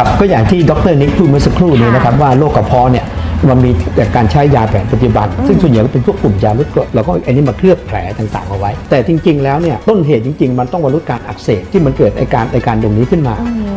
ครับก็อย่างที่ดรนิกพูดเมื่อสักครู่นี้นะครับว่าโรคกระเพาะเนี่ยมันมีแต่การใช้ยาแผนปัจจุบัน ซึ่งส่วนใหญ่ก็เป็นพวกกลุ่มยาลดกรดแล้วก็อันนี้มาเคลือบแผลต่างๆเอาไว้ แต่จริง ๆ แล้วเนี่ยต้นเหตุจริง ๆ มันต้องมาลดการอักเสบที่มันเกิดไอการไอการตรงนี้ขึ้นมา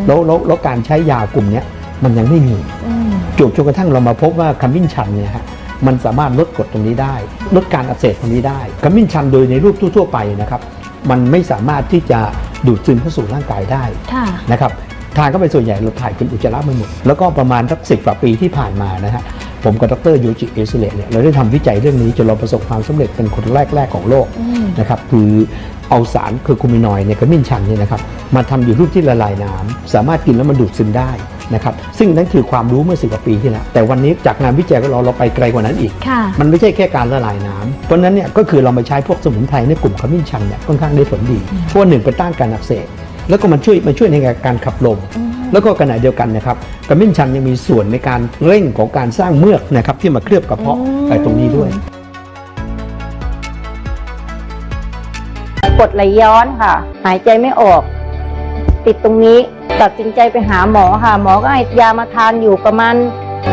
แล้วแล้วแล้วการใช้ยากลุ่มเนี้ยมันยังไม่มีอืมจนจนกระทั่งเรามาพบว่าขมิ้นชันเนี่ยฮะมันสามารถลดกรดตรงนี้ได้ ลดการอักเสบตรงนี้ได้ขมิ้นชันโดยในรูปทั่วๆไปนะครับมันไม่สามารถที่จะดูดซึมเข้าสู่ร่างกายได้ค่ะนะครับ ทานเข้าไปส่วนใหญ่เราถ่ายเป็นอุจจาระไปหมด แล้วก็ประมาณสักสิบกว่าปีที่ผ่านมานะฮะผมกับดรยูจิเอซิเลเนี่ยเราได้ทำวิจัยเรื่องนี้จนเราประสบความสำเร็จเป็นคนแรก ๆ ของโลกอืมนะครับคือเอาสารคือคูมินอยด์ในกระมิ้นชันเนี่ยนะครับมาทำอยู่รูปที่ละลายน้ำสามารถกินแล้วมันดูดซึมได้นะครับซึ่งนั่นคือความรู้เมื่อสิบกว่าปีที่แล้วแต่วันนี้จากงานวิจัยของเราเราไปไกลกว่านั้นอีกค่ะมันไม่ใช่แค่การละลายน้ำเพราะฉะนั้นเนี่ยก็คือเรามาใช้พวกสมุนไพรในกลุ่มขมิ้นชันเนี่ยค่อนข้างได้ผลดีเพราะว่าหนึ่งเป็นต้านการอักเสบ แล้วก็มันช่วยมันช่วยในการขับลม แล้วก็ขณะเดียวกันนะครับขมิ้นชันยังมีส่วนในการเร่งของการสร้างเมือกนะครับที่มาเคลือบกระเพาะอืมไอ้ตรงนี้ด้วยกดไหลย้อนค่ะ หายใจไม่ออก ติดตรงนี้ตัดสินใจไปหาหมอค่ะ หมอก็ให้ยามาทานอยู่ประมาณ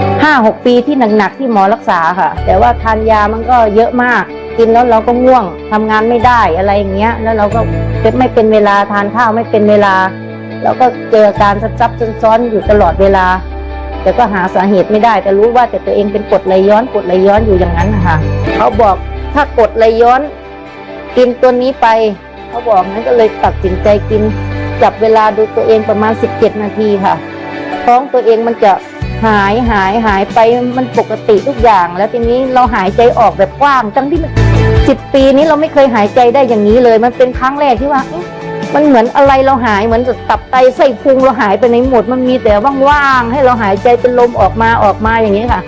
5-6ปีที่หนักๆที่หมอรักษาค่ะ แต่ว่าทานยามันก็เยอะมาก กินแล้วเราก็ง่วงทำงานไม่ได้อะไรอย่างเงี้ย แล้วเราก็ไม่เป็นเวลาทานข้าวไม่เป็นเวลา แล้วก็เจอการซับซ้อนอยู่ตลอดเวลา แต่ก็หาสาเหตุไม่ได้ แต่รู้ว่าแต่ตัวเองเป็นกดไหลย้อนกดไหลย้อนอยู่อย่างนั้นนะคะเขาบอกถ้ากดไหลย้อน กินตัวนี้ไป เขาบอกงั้นก็เลยตัดสินใจกินจับเวลาดูตัวเองประมาณ 17 นาทีค่ะท้องตัวเองมันจะ หายหายหายไปมันปกติทุกอย่าง แล้วทีนี้เราหายใจออกแบบกว้างทั้งที่มันสิบปีนี้เราไม่เคยหายใจได้อย่างนี้เลย มันเป็นครั้งแรกที่ว่ามันเหมือนอะไรเราหายเหมือนตับไตไส้พุงเราหายไปในหมดมันมีแต่ว่างๆให้เราหายใจเป็นลมออกมาออกมาอย่างนี้ค่ะ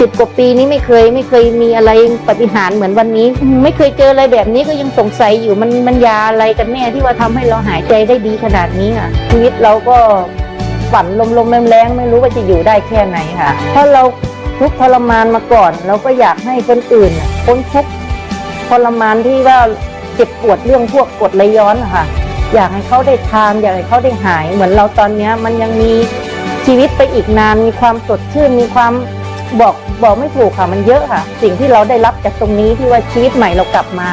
สิบกว่าปีนี้ไม่เคยไม่เคยมีอะไรปฏิหารเหมือนวันนี้ ไม่เคยเจออะไรแบบนี้ก็ยังสงสัยอยู่มันมันยาอะไรกันแน่ที่ว่าทำให้เราหายใจได้ดีขนาดนี้ค่ะชีวิตเราก็ ฝันลมๆแรงๆไม่รู้ว่าจะอยู่ได้แค่ไหนค่ะ ถ้าเราทุกทรมานมาก่อน เราก็อยากให้คนอื่นพ้นทุกทรมานที่ว่าเจ็บปวดเรื่องพวกกดไหลย้อนนะคะอยากให้เขาได้ทานอยากให้เขาได้หาย เหมือนเราตอนนี้มันยังมีชีวิตไปอีกนานมีความสดชื่นมีความบอกบอกไม่ถูกค่ะมันเยอะค่ะ สิ่งที่เราได้รับจากตรงนี้ที่ว่าชีวิตใหม่เรากลับมา